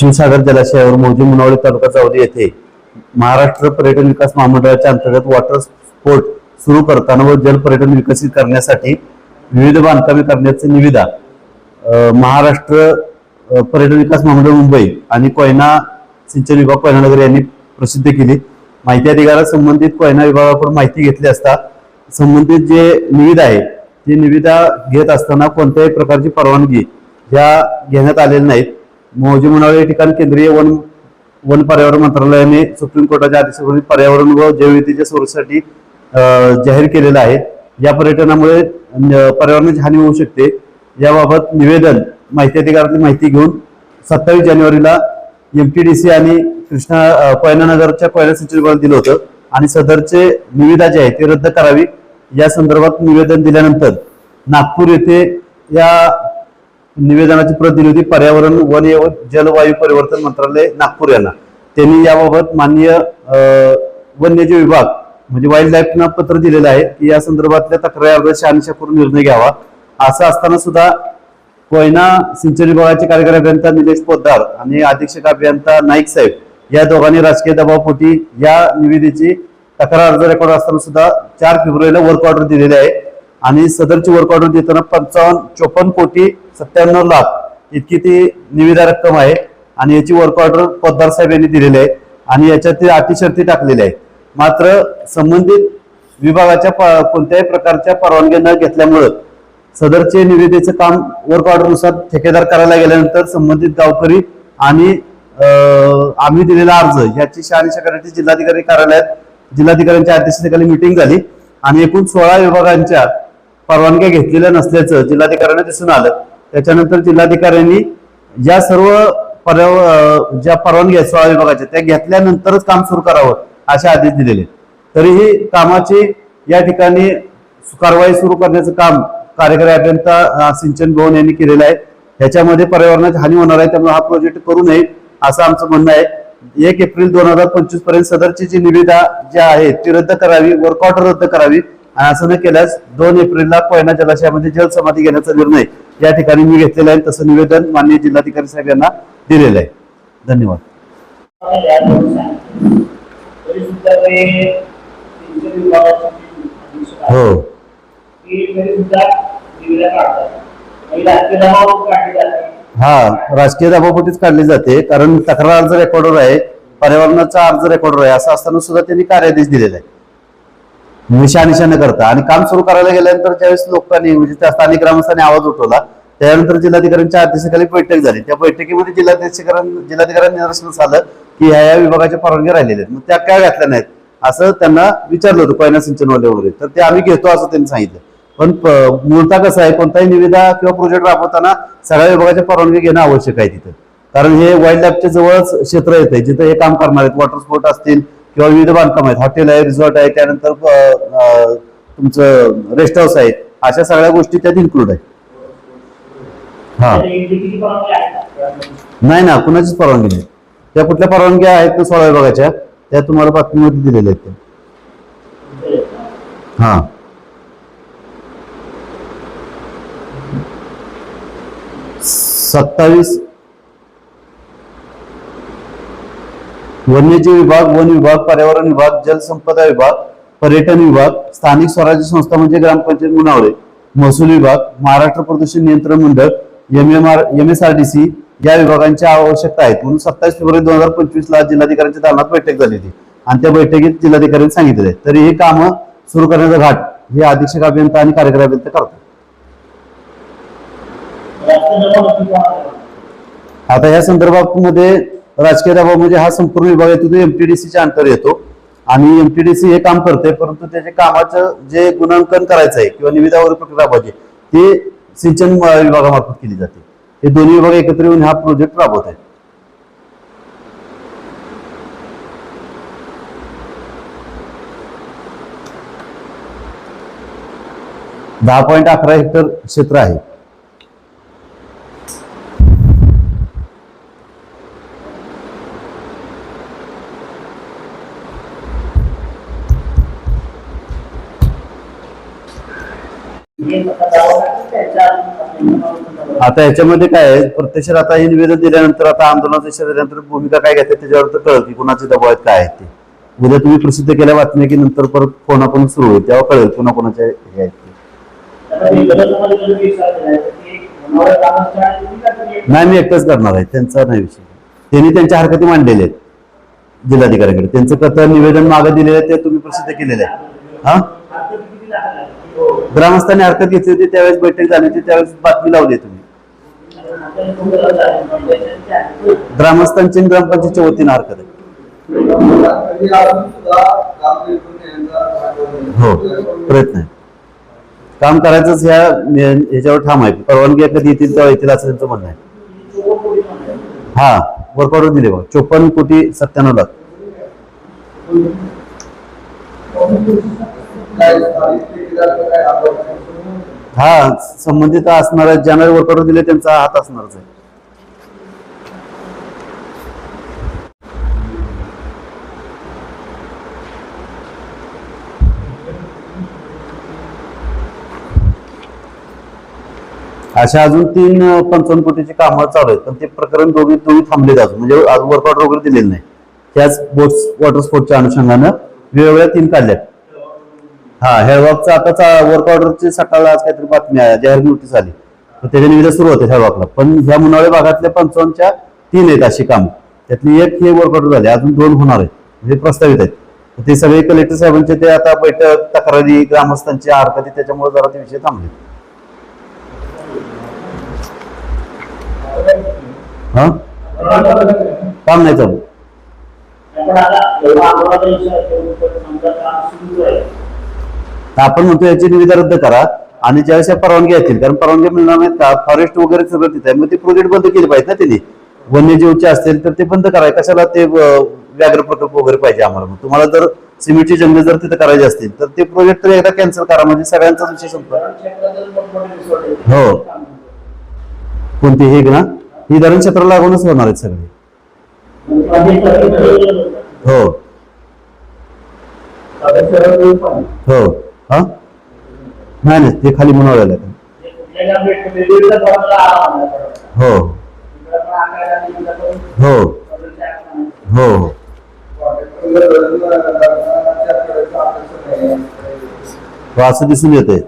शिवसागर जलाशयावर मौजी मुनावळी तालुका चावली येथे महाराष्ट्र पर्यटन विकास महामंडळाच्या अंतर्गत वॉटर स्पोर्ट सुरू करताना व जल पर्यटन विकसित करण्यासाठी विविध बांधकामे करण्याचे निविदा महाराष्ट्र पर्यटन विकास महामंडळ मुंबई आणि कोयना सिंचन विभाग कोयनानगर यांनी प्रसिद्ध केली. माहिती अधिकारा संबंधित कोयना विभागाकडून माहिती घेतली असता संबंधित जे निविदा आहे ती निविदा घेत असताना कोणत्याही प्रकारची परवानगी ह्या घेण्यात आलेल्या नाहीत. मौजी मुनावळे या ठिकाणी केंद्रीय वन वन पर्यावरण मंत्रालयाने सुप्रीम कोर्टाच्या आदेशावरून पर्यावरण व जैवविधीच्या स्वरूपासाठी जाहीर केलेलं आहे. या पर्यटनामुळे पर्यावरणाची हानी होऊ शकते. याबाबत निवेदन माहिती अधिकारातली माहिती घेऊन सत्तावीस जानेवारीला एमटीडीसी आणि कृष्णा अं, कोयना सचिवाला दिलं होतं आणि सदरचे निविदा जे आहे ते रद्द करावी. या संदर्भात निवेदन दिल्यानंतर नागपूर येथे या निवेदनाची प्रतिनिधी पर्यावरण वन व जलवायू परिवर्तन मंत्रालय नागपूर यांना. त्यांनी याबाबत माननीय वन्यजीव विभाग म्हणजे वाईल्ड लाईफना पत्र दिलेलं आहे की या संदर्भातल्या तक्रारी शहानिशा करून निर्णय घ्यावा. असं असताना सुद्धा कोयना सिंचन विभागाचे कार्यकारी अभियंता निलेश पोद्दार आणि अधीक्षक अभियंता नाईक साहेब या दोघांनी राजकीय दबावपोटी या निविदेची तक्रार अर्ज रेकॉर्ड असताना सुद्धा चार फेब्रुवारीला वर्क ऑर्डर दिलेले आहे. आणि सदरची वर्क ऑर्डर देताना पंचावन्न चोपन्न कोटी सत्त्याण्णव लाख इतकी ती निविदा रक्कम आहे. आणि याची वर्क ऑर्डर साहेब यांनी दिलेली आहे. आणि याच्यात ते अटी शर्ती टाकलेल्या आहेत मात्र संबंधित विभागाच्या प- कोणत्याही प्रकारच्या परवानगी न घेतल्यामुळं सदरचे निविदेचं काम वर्क ऑर्डरनुसार ठेकेदार करायला गेल्यानंतर संबंधित गावकरी आणि आम्ही दिलेला अर्ज याची शहानिशा करण्याची जिल्हाधिकारी कार्यालयात जिल्हाधिकाऱ्यांच्या अध्यक्षतेखाली मिटिंग झाली. आणि एकूण सोळा विभागांच्या परवानग्या घेतलेल्या नसल्याचं जिल्हाधिकाऱ्यांना दिसून आलं. त्याच्यानंतर जिल्हाधिकाऱ्यांनी या सर्व पर्याव ज्या परवानग्या सोळा विभागाच्या त्या घेतल्यानंतरच काम सुरू करावं असे आदेश दिलेले. तरीही कामाची या ठिकाणी कारवाई सुरू करण्याचं काम कार्यकारी अभियंता सिंचन भवन यांनी केलेलं आहे. ह्याच्यामध्ये पर्यावरणाची हानी होणार आहे त्यामुळे हा प्रोजेक्ट करू नये असं आमचं म्हणणं आहे. एक एप्रिल दोन हजार पंचवीसपर्यंत सदरची जी निविदा जी आहे ती रद्द करावी वर्कआउट रद्द करावी. आणि असं न केल्यास दोन एप्रिलला पहिल्या जलाशयामध्ये जलसमाधी घेण्याचा निर्णय या ठिकाणी मी घेतलेला आहे. तसं निवेदन माननीय जिल्हाधिकारी साहेब यांना दिलेलं आहे. धन्यवाद. हो. हा राजकीय दबावपोटीच काढली जाते. कारण तक्रार अर्ज रेकॉर्डर आहे. पर्यावरणाचा अर्ज रेकॉर्डर आहे. असं असताना सुद्धा त्यांनी कार्यादेश दिलेला आहे. निशा न करता. आणि काम सुरू करायला गेल्यानंतर ज्यावेळेस लोकांनी म्हणजे त्या स्थानिक ग्रामस्थांनी आवाज उठवला त्यानंतर जिल्हाधिकाऱ्यांच्या अध्यक्षतेखाली बैठक झाली. त्या बैठकीमध्ये जिल्हाधिकाऱ्यांना जिल्हाधिकाऱ्यांनी निदर्शनास आलं की ह्या या विभागाच्या परवानगी राहिलेल्या आहेत. मग त्या काय घातल्या नाहीत? असं त्यांना विचारलं होतं कोयना सिंचनवाले वगैरे. तर ते आम्ही घेतो असं त्यांनी सांगितलं. पण प- मूळतः कसं आहे? कोणताही निविदा किंवा प्रोजेक्ट राबवताना सगळ्या विभागाच्या परवानगी घेणं आवश्यक आहे तिथं. कारण हे वाईल्ड लाईफच्या जवळच क्षेत्र येते जिथं हे काम करणार आहेत. वॉटर स्पोर्ट असतील किंवा विविध बांधकाम आहेत. हॉटेल आहे रिसॉर्ट आहे त्यानंतर तुमचं रेस्ट हाऊस आहे. अशा सगळ्या गोष्टी त्यात इन्क्लूड आहे हा. नाही ना कुणाचीच परवानगी नाही. त्या कुठल्या परवानग्या आहेत ना सोळा विभागाच्या त्या तुम्हाला बातमीमध्ये दिलेल्या आहेत हा. सत्तावीस वन्यजीव विभाग वन विभाग पर्यावरण विभाग जलसंपदा विभाग पर्यटन विभाग स्थानिक स्वराज्य संस्था म्हणजे ग्रामपंचायत मुनावळे महसूल विभाग महाराष्ट्र प्रदूषण नियंत्रण मंडळ M M R M S R D C या विभागांच्या आवश्यकता आहेत. म्हणून सत्तावीस फेब्रुवारी दोन हजार पंचवीस ला जिल्हाधिकाऱ्यांच्या दालनात बैठक झाली होती. आणि त्या बैठकीत जिल्हाधिकाऱ्यांनी सांगितले आहे. तरी ही कामं सुरू करण्याचा घाट हे अधीक्षक अभियंता आणि कार्यकारी अभियंता करतात. आता या संदर्भात मध्ये राजकीय दबाव म्हणजे हा संपूर्ण विभाग येतो तो एमटीडीसीच्या अंतर येतो. आणि एमटीडीसी हे काम करते परंतु त्याचे कामाचं जे गुणांकन करायचं आहे किंवा निविदावर प्रक्रिया राबवायची ते सिंचन विभागामार्फत केली जाते. हे दोन्ही विभाग एकत्र येऊन हा प्रोजेक्ट राबवत आहेत दहा पॉईंट अकरा हेक्टर क्षेत्र आहे. आता याच्यामध्ये काय आहे? प्रत्यक्षात आता हे निवेदन दिल्यानंतर आता आंदोलनाचा इशारा दिल्यानंतर भूमिका काय घेतात त्याच्यावर तर कळत की कुणाचे दबाव आहेत काय आहेत ते. उद्या तुम्ही प्रसिद्ध केल्या बातम्या की नंतर परत फोन आपण सुरू होईल तेव्हा कळेल कुणा हे आहेत ते. नाही मी एकटाच करणार आहे. त्यांचा नाही विषय. त्यांनी त्यांच्या हरकती मांडलेल्या आहेत जिल्हाधिकाऱ्याकडे. त्यांचं कथन निवेदन मागे दिलेलं आहे ते तुम्ही प्रसिद्ध केलेलं आहे. हा? ग्रामस्थांनी हरकत घेतली होती त्यावेळेस बैठक झाली होती त्यावेळेस बातमी लावली तुम्ही. ग्रामस्थांची ग्रामपंचायतच्या वतीनं हरकत आहे. हो प्रयत्न आहे. काम करायचंच ह्या ह्याच्यावर ठाम आहे. परवानगी कधी येतील तेव्हा येतील असं त्यांचं म्हणणं आहे. हा वर्क ऑर्डर दिले बघा. चोपन्न कोटी सत्त्याण्णव लाख. हा संबंधित असणारा ज्यांना वर्क ऑर्डर दिले त्यांचा हात असणारच आहे. अशा अजून तीन अं, पंचावन्न कोटीची कामं चालू आहेत. पण ते प्रकरण दोघी दोघी थांबलेत अजून. म्हणजे अजून वर्कआउट वगैरे दिलेलं नाही. त्याच बोट्स वॉटर स्पोर्टच्या अनुषंगानं वेगवेगळ्या तीन काढल्यात. हा हेळवाकचा आता वर्क ऑर्डरची सकाळला आज काहीतरी बातमी आहे जाहीर नोटीस आली. तर त्याच्या निविदा सुरू होते हेळवाकला. पण ह्या मुनाळे भागातल्या पंचावन्नच्या तीन आहेत अशी काम. त्यातली एक हे वर्क ऑर्डर झाले अजून दोन होणार आहेत म्हणजे प्रस्तावित आहेत. ते सगळे कलेक्टर साहेबांचे ते आता बैठक तक्रारी ग्रामस्थांची हरकती त्याच्यामुळे जरा ते विषय थांबले. हा? काम नाही चालू. तर आपण म्हणतो याची निविदा रद्द करा आणि ज्यावेळेस या परवानगी येतील कारण परवानगी मिळणार नाहीत का फॉरेस्ट वगैरे सगळं तिथे आहे. मग ते प्रोजेक्ट बंद केले पाहिजेत ना त्यांनी. वन्यजीवचे असतील तर ते बंद कराय कशाला ते व्याघ्र प्रकल्प वगैरे पाहिजे आम्हाला? मग तुम्हाला जर सिमेंटची जंगल जर तिथे करायचे असतील तर ते प्रोजेक्ट तर एकदा कॅन्सल करा. म्हणजे सगळ्यांचा विषय संपला. हो. कोणती? हे ना? ही धरण क्षेत्र लागूनच होणार आहेत सगळे. हो. हो. हा? नाही नाही ते खाली म्हणावं लागेल. आहे हो. हो. हो हो. हो, असं दिसून येते